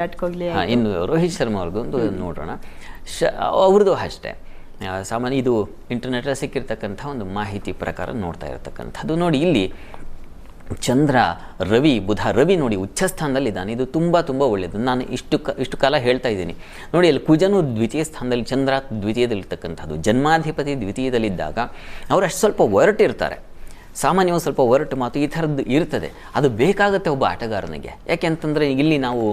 ವಿರಾಟ್ ಕೊಹ್ಲಿ ಇನ್ನು ರೋಹಿತ್ ಶರ್ಮಾ ಅವ್ರದ್ದೊಂದು ನೋಡೋಣ. ಶ ಅವ್ರದ್ದು ಅಷ್ಟೇ. ಸಾಮಾನ್ಯ ಇದು ಇಂಟರ್ನೆಟಲ್ಲಿ ಸಿಕ್ಕಿರ್ತಕ್ಕಂಥ ಒಂದು ಮಾಹಿತಿ ಪ್ರಕಾರ ನೋಡ್ತಾ ಇರತಕ್ಕಂಥದ್ದು. ನೋಡಿ ಇಲ್ಲಿ ಚಂದ್ರ ರವಿ ಬುಧ ರವಿ ನೋಡಿ ಉಚ್ಚ ಸ್ಥಾನದಲ್ಲಿದ್ದಾನೆ ಇದು ತುಂಬ ತುಂಬ ಒಳ್ಳೆಯದು ನಾನು ಇಷ್ಟು ಕ ಇಷ್ಟು ಕಾಲ ಹೇಳ್ತಾ ಇದ್ದೀನಿ. ನೋಡಿ ಅಲ್ಲಿ ಕುಜನು ದ್ವಿತೀಯ ಸ್ಥಾನದಲ್ಲಿ ಚಂದ್ರ ದ್ವಿತೀಯದಲ್ಲಿರ್ತಕ್ಕಂಥದ್ದು. ಜನ್ಮಾಧಿಪತಿ ದ್ವಿತೀಯದಲ್ಲಿದ್ದಾಗ ಅವರು ಅಷ್ಟು ಸ್ವಲ್ಪ ಒರಟಿರ್ತಾರೆ. ಸಾಮಾನ್ಯವಾಗಿ ಸ್ವಲ್ಪ ಒರಟು ಮಾತು ಈ ಥರದ್ದು ಇರ್ತದೆ. ಅದು ಬೇಕಾಗುತ್ತೆ ಒಬ್ಬ ಆಟಗಾರನಿಗೆ. ಯಾಕೆಂತಂದರೆ ಇಲ್ಲಿ ನಾವು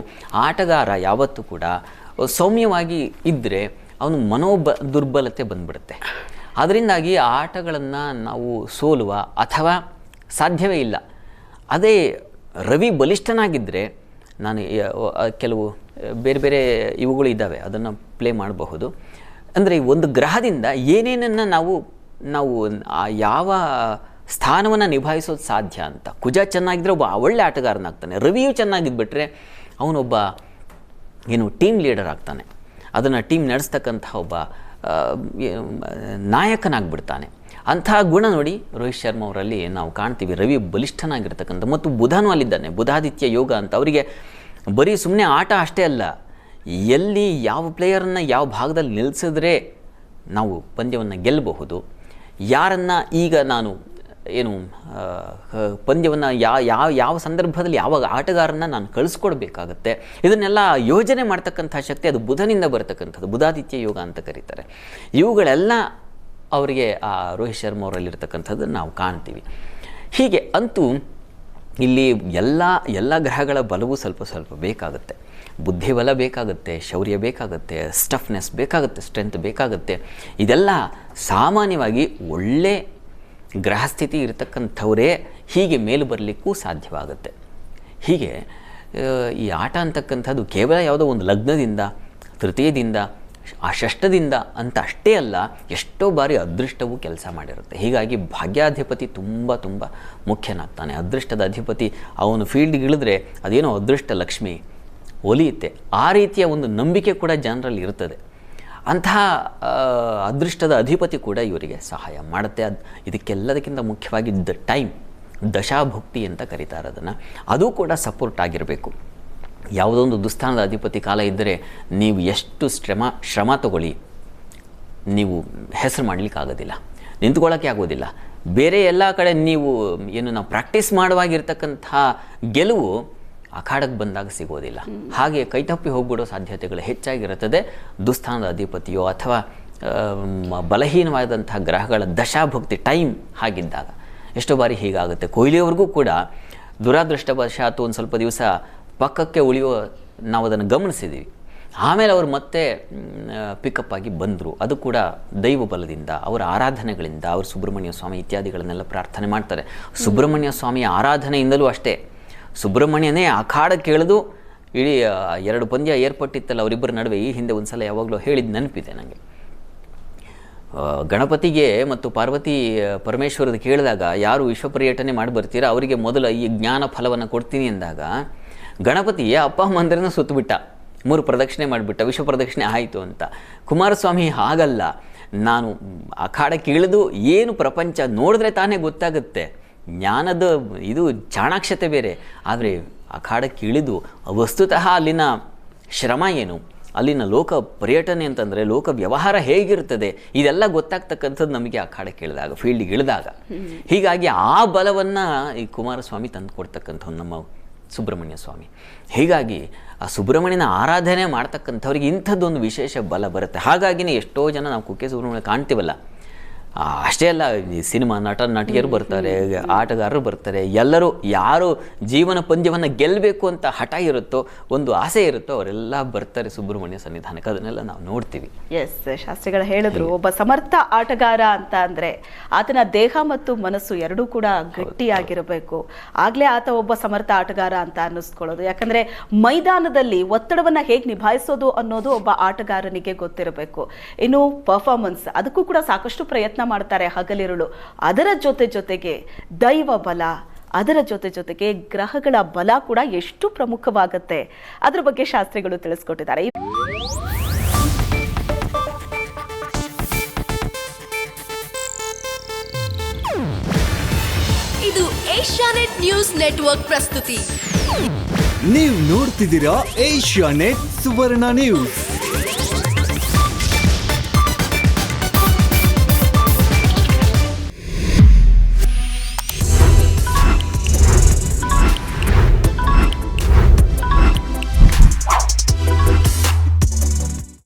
ಆಟಗಾರ ಯಾವತ್ತೂ ಕೂಡ ಸೌಮ್ಯವಾಗಿ ಇದ್ದರೆ ಅವನು ಮನೋಬ, ದುರ್ಬಲತೆ ಬಂದ್ಬಿಡುತ್ತೆ. ಅದರಿಂದಾಗಿ ಆ ಆಟಗಳನ್ನು ನಾವು ಸೋಲುವ ಅಥವಾ ಸಾಧ್ಯವೇ ಇಲ್ಲ. ಅದೇ ರವಿ ಬಲಿಷ್ಠನಾಗಿದ್ದರೆ ನಾನು ಕೆಲವು ಬೇರೆ ಬೇರೆ ಇವುಗಳು ಇದ್ದಾವೆ, ಅದನ್ನು ಪ್ಲೇ ಮಾಡಬಹುದು. ಅಂದರೆ ಒಂದು ಗ್ರಹದಿಂದ ಏನೇನನ್ನು ನಾವು ನಾವು ಯಾವ ಸ್ಥಾನವನ್ನು ನಿಭಾಯಿಸೋದು ಸಾಧ್ಯ ಅಂತ. ಕುಜ ಚೆನ್ನಾಗಿದ್ದರೆ ಒಬ್ಬ ಒಳ್ಳೆ ಆಟಗಾರನಾಗ್ತಾನೆ. ರವಿಯು ಚೆನ್ನಾಗಿದ್ಬಿಟ್ರೆ ಅವನೊಬ್ಬ, ಏನು ಟೀಮ್ ಲೀಡರ್ ಆಗ್ತಾನೆ. ಅದನ್ನು ಟೀಮ್ ನಡೆಸ್ತಕ್ಕಂಥ ಒಬ್ಬ ನಾಯಕನಾಗ್ಬಿಡ್ತಾನೆ. ಅಂತಹ ಗುಣ ನೋಡಿ ರೋಹಿತ್ ಶರ್ಮಾ ಅವರಲ್ಲಿ ನಾವು ಕಾಣ್ತೀವಿ. ರವಿ ಬಲಿಷ್ಠನಾಗಿರ್ತಕ್ಕಂಥ ಮತ್ತು ಬುಧನೂ ಅಲ್ಲಿದ್ದಾನೆ. ಬುಧಾದಿತ್ಯ ಯೋಗ ಅಂತ. ಅವರಿಗೆ ಬರೀ ಸುಮ್ಮನೆ ಆಟ ಅಷ್ಟೇ ಅಲ್ಲ, ಎಲ್ಲಿ ಯಾವ ಪ್ಲೇಯರನ್ನು ಯಾವ ಭಾಗದಲ್ಲಿ ನಿಲ್ಲಿಸಿದ್ರೆ ನಾವು ಪಂದ್ಯವನ್ನು ಗೆಲ್ಲಬಹುದು ಯಾರನ್ನು ಈಗ ನಾನು ಏನು ಪಂದ್ಯವನ್ನು ಯಾವ ಯಾವ ಯಾವ ಸಂದರ್ಭದಲ್ಲಿ ಯಾವಾಗ ಆಟಗಾರನ ನಾನು ಕಳಿಸ್ಕೊಡ್ಬೇಕಾಗತ್ತೆ. ಇದನ್ನೆಲ್ಲ ಯೋಜನೆ ಮಾಡ್ತಕ್ಕಂಥ ಶಕ್ತಿ ಅದು ಬುಧನಿಂದ ಬರತಕ್ಕಂಥದ್ದು, ಬುಧಾದಿತ್ಯ ಯೋಗ ಅಂತ ಕರೀತಾರೆ. ಇವುಗಳೆಲ್ಲ ಅವರಿಗೆ, ಆ, ರೋಹಿತ್ ಶರ್ಮಾ ಅವರಲ್ಲಿರ್ತಕ್ಕಂಥದ್ದು ನಾವು ಕಾಣ್ತೀವಿ. ಹೀಗೆ ಅಂತೂ ಇಲ್ಲಿ ಎಲ್ಲ ಎಲ್ಲ ಗ್ರಹಗಳ ಬಲವೂ ಸ್ವಲ್ಪ ಸ್ವಲ್ಪ ಬೇಕಾಗುತ್ತೆ. ಬುದ್ಧಿಬಲ ಬೇಕಾಗುತ್ತೆ, ಶೌರ್ಯ ಬೇಕಾಗುತ್ತೆ ಸ್ಟಫ್ನೆಸ್ ಬೇಕಾಗುತ್ತೆ ಸ್ಟ್ರೆಂತ್ ಬೇಕಾಗುತ್ತೆ. ಇದೆಲ್ಲ ಸಾಮಾನ್ಯವಾಗಿ ಒಳ್ಳೆ ಗ್ರಹಸ್ಥಿತಿ ಇರತಕ್ಕಂಥವರೇ ಹೀಗೆ ಮೇಲು ಬರಲಿಕ್ಕೂ ಸಾಧ್ಯವಾಗುತ್ತೆ. ಹೀಗೆ ಈ ಆಟ ಅಂತಕ್ಕಂಥದ್ದು ಕೇವಲ ಯಾವುದೋ ಒಂದು ಲಗ್ನದಿಂದ, ತೃತೀಯದಿಂದ, ಆ ಷಷ್ಠದಿಂದ ಅಂತ ಅಷ್ಟೇ ಅಲ್ಲ, ಎಷ್ಟೋ ಬಾರಿ ಅದೃಷ್ಟವು ಕೆಲಸ ಮಾಡಿರುತ್ತೆ. ಹೀಗಾಗಿ ಭಾಗ್ಯಾಧಿಪತಿ ತುಂಬ ತುಂಬ ಮುಖ್ಯನಾಗ್ತಾನೆ. ಅದೃಷ್ಟದ ಅಧಿಪತಿ, ಅವನು ಫೀಲ್ಡ್ಗೆ ಇಳಿದ್ರೆ ಅದೇನೋ ಅದೃಷ್ಟ ಲಕ್ಷ್ಮಿ ಒಲಿಯುತ್ತೆ. ಆ ರೀತಿಯ ಒಂದು ನಂಬಿಕೆ ಕೂಡ ಜನರಲ್ಲಿ ಇರ್ತದೆ. ಅಂತಹ ಅದೃಷ್ಟದ ಅಧಿಪತಿ ಕೂಡ ಇವರಿಗೆ ಸಹಾಯ ಮಾಡುತ್ತೆ. ಅದು ಇದಕ್ಕೆಲ್ಲದಕ್ಕಿಂತ ಮುಖ್ಯವಾಗಿ ದ ಟೈಮ್, ದಶಾಭುಕ್ತಿ ಅಂತ ಕರೀತಾರೆ ಅದನ್ನು. ಅದು ಕೂಡ ಸಪೋರ್ಟ್ ಆಗಿರಬೇಕು. ಯಾವುದೊಂದು ದುಸ್ಥಾನದ ಅಧಿಪತಿ ಕಾಲ ಇದ್ದರೆ ನೀವು ಎಷ್ಟು ಶ್ರಮ ಶ್ರಮ ತಗೊಳ್ಳಿ. ನೀವು ಹೆಸರು ಮಾಡಲಿಕ್ಕೆ ಆಗೋದಿಲ್ಲ ನಿಂತ್ಕೊಳ್ಳೋಕ್ಕೆ ಆಗೋದಿಲ್ಲ. ಬೇರೆ ಎಲ್ಲ ಕಡೆ ನೀವು, ಏನು ನಾವು ಪ್ರಾಕ್ಟೀಸ್ ಮಾಡುವಾಗಿರ್ತಕ್ಕಂಥ ಗೆಲುವು ಅಖಾಡಕ್ಕೆ ಬಂದಾಗ ಸಿಗೋದಿಲ್ಲ. ಹಾಗೆ ಕೈತಪ್ಪಿ ಹೋಗ್ಬಿಡೋ ಸಾಧ್ಯತೆಗಳು ಹೆಚ್ಚಾಗಿರುತ್ತದೆ. ದುಸ್ಥಾನದ ಅಧಿಪತಿಯೋ ಅಥವಾ ಬಲಹೀನವಾದಂಥ ಗ್ರಹಗಳ ದಶಾಭಕ್ತಿ ಟೈಮ್ ಹಾಗಿದ್ದಾಗ. ಎಷ್ಟೋ ಬಾರಿ ಹೀಗಾಗುತ್ತೆ. ಕೊಹ್ಲಿಯವ್ರಿಗೂ ಕೂಡ ದುರಾದೃಷ್ಟವಶಾತ್ ಒಂದು ಸ್ವಲ್ಪ ದಿವಸ ಪಕ್ಕಕ್ಕೆ ಉಳಿಯೋ ನಾವು ಅದನ್ನು ಗಮನಿಸಿದ್ದೀವಿ ಆಮೇಲೆ ಅವರು ಮತ್ತೆ ಪಿಕಪ್ ಆಗಿ ಬಂದರು. ಅದು ಕೂಡ ದೈವ ಬಲದಿಂದ, ಅವರ ಆರಾಧನೆಗಳಿಂದ, ಅವರು ಸುಬ್ರಹ್ಮಣ್ಯ ಸ್ವಾಮಿ ಇತ್ಯಾದಿಗಳನ್ನೆಲ್ಲ ಪ್ರಾರ್ಥನೆ ಮಾಡ್ತಾರೆ. ಸುಬ್ರಹ್ಮಣ್ಯ ಸ್ವಾಮಿಯ ಆರಾಧನೆಯಿಂದಲೂ ಅಷ್ಟೇ. ಸುಬ್ರಹ್ಮಣ್ಯನೇ ಅಖಾಡಕ್ಕೆ ಇಳಿದು ಇಡೀ ಎರಡು ಪಂದ್ಯ ಏರ್ಪಟ್ಟಿತ್ತಲ್ಲ ಅವರಿಬ್ಬರ ನಡುವೆ, ಈ ಹಿಂದೆ ಒಂದು ಸಲ ಯಾವಾಗಲೂ ಹೇಳಿದ ನೆನಪಿದೆ ನನಗೆ ಗಣಪತಿಗೆ ಮತ್ತು ಪಾರ್ವತಿ ಪರಮೇಶ್ವರದ ಕೇಳಿದಾಗ, ಯಾರು ವಿಶ್ವ ಪರ್ಯಟನೆ ಮಾಡಿ ಬರ್ತೀರಾ? ಅವರಿಗೆ ಮೊದಲು ಈ ಜ್ಞಾನ ಫಲವನ್ನು ಕೊಡ್ತೀನಿ ಅಂದಾಗ ಗಣಪತಿ ಅಪ್ಪ ಮಂದಿರನ ಸುತ್ತಬಿಟ್ಟ ಮೂರು ಪ್ರದಕ್ಷಿಣೆ ಮಾಡಿಬಿಟ್ಟ. ವಿಶ್ವ ಪ್ರದಕ್ಷಿಣೆ ಆಯಿತು ಅಂತ. ಕುಮಾರಸ್ವಾಮಿ, ಹಾಗಲ್ಲ. ನಾನು ಅಖಾಡಕ್ಕೆ ಇಳಿದು ಏನು ಪ್ರಪಂಚ ನೋಡಿದ್ರೆ ತಾನೇ ಗೊತ್ತಾಗುತ್ತೆ. ಜ್ಞಾನದ ಇದು ಚಾಣಾಕ್ಷತೆ ಬೇರೆ. ಆದರೆ ಅಖಾಡಕ್ಕೆ ಇಳಿದು ವಸ್ತುತಃ ಅಲ್ಲಿನ ಶ್ರಮ ಏನು? ಅಲ್ಲಿನ ಲೋಕ ಪರ್ಯಟನೆ ಅಂತಂದರೆ ಲೋಕ ವ್ಯವಹಾರ ಹೇಗಿರ್ತದೆ? ಇದೆಲ್ಲ ಗೊತ್ತಾಗ್ತಕ್ಕಂಥದ್ದು ನಮಗೆ ಅಖಾಡಕ್ಕೆ ಇಳಿದಾಗ ಫೀಲ್ಡಿಗೆ ಇಳಿದಾಗ. ಹೀಗಾಗಿ ಆ ಬಲವನ್ನು ಈ ಕುಮಾರಸ್ವಾಮಿ ತಂದು ಕೊಡ್ತಕ್ಕಂಥವ್ನು ನಮ್ಮ ಸುಬ್ರಹ್ಮಣ್ಯ ಸ್ವಾಮಿ. ಹೀಗಾಗಿ ಆ ಸುಬ್ರಹ್ಮಣ್ಯನ ಆರಾಧನೆ ಮಾಡ್ತಕ್ಕಂಥವ್ರಿಗೆ ಇಂಥದ್ದೊಂದು ವಿಶೇಷ ಬಲ ಬರುತ್ತೆ. ಹಾಗಾಗಿನೇ ಎಷ್ಟೋ ಜನ ನಾವು ಕುಕ್ಕೆ ಸುಬ್ರಹ್ಮಣ್ಯ ಕಾಣ್ತೀವಲ್ಲ. ಅಷ್ಟೇ ಅಲ್ಲ ಸಿನಿಮಾ ನಟ, ನಟಿಯರು ಬರ್ತಾರೆ, ಆಟಗಾರರು ಬರ್ತಾರೆ. ಎಲ್ಲರೂ ಯಾರು ಜೀವನ ಪಂದ್ಯವನ್ನು ಗೆಲ್ಲಬೇಕು ಅಂತ ಹಠ ಇರುತ್ತೋ, ಒಂದು ಆಸೆ ಇರುತ್ತೋ, ಅವರೆಲ್ಲ ಬರ್ತಾರೆ ಸುಬ್ರಹ್ಮಣ್ಯ ಸನ್ನಿಧಾನಕ್ಕೆ. ಅದನ್ನೆಲ್ಲ ನಾವು ನೋಡ್ತೀವಿ. ಎಸ್ ಶಾಸ್ತ್ರಿಗಳು ಹೇಳಿದ್ರು, ಒಬ್ಬ ಸಮರ್ಥ ಆಟಗಾರ ಅಂತ ಅಂದರೆ ಆತನ ದೇಹ ಮತ್ತು ಮನಸ್ಸು ಎರಡೂ ಕೂಡ ಗಟ್ಟಿಯಾಗಿರಬೇಕು. ಆಗಲೇ ಆತ ಒಬ್ಬ ಸಮರ್ಥ ಆಟಗಾರ ಅಂತ ಅನ್ನಿಸ್ಕೊಳ್ಳೋದು. ಯಾಕಂದರೆ ಮೈದಾನದಲ್ಲಿ ಒತ್ತಡವನ್ನು ಹೇಗೆ ನಿಭಾಯಿಸೋದು ಅನ್ನೋದು ಒಬ್ಬ ಆಟಗಾರನಿಗೆ ಗೊತ್ತಿರಬೇಕು. ಇನ್ನು ಪರ್ಫಾರ್ಮೆನ್ಸ್ ಅದಕ್ಕೂ ಕೂಡ ಸಾಕಷ್ಟು ಪ್ರಯತ್ನ ಮಾಡ್ತಾರೆ ಹಗಲಿರುಳು. ಅದರ ಜೊತೆ ಜೊತೆಗೆ ದೈವ ಬಲ ಅದರ ಜೊತೆ ಜೊತೆಗೆ ಗ್ರಹಗಳ ಬಲ ಕೂಡ ಎಷ್ಟು ಪ್ರಮುಖವಾಗುತ್ತೆ. ಅದರ ಬಗ್ಗೆ ಶಾಸ್ತ್ರಿಗಳು ತಿಳಿಸ್ಕೊಟ್ಟಿದ್ದಾರೆ. ಇದು ಏಷ್ಯಾನೆಟ್ ನ್ಯೂಸ್ ನೆಟ್ವರ್ಕ್ ಪ್ರಸ್ತುತಿ. ನೀವು ನೋಡ್ತಿದ್ದೀರಾ ಏಷ್ಯಾ ನೆಟ್ ಸುವರ್ಣ ನ್ಯೂಸ್.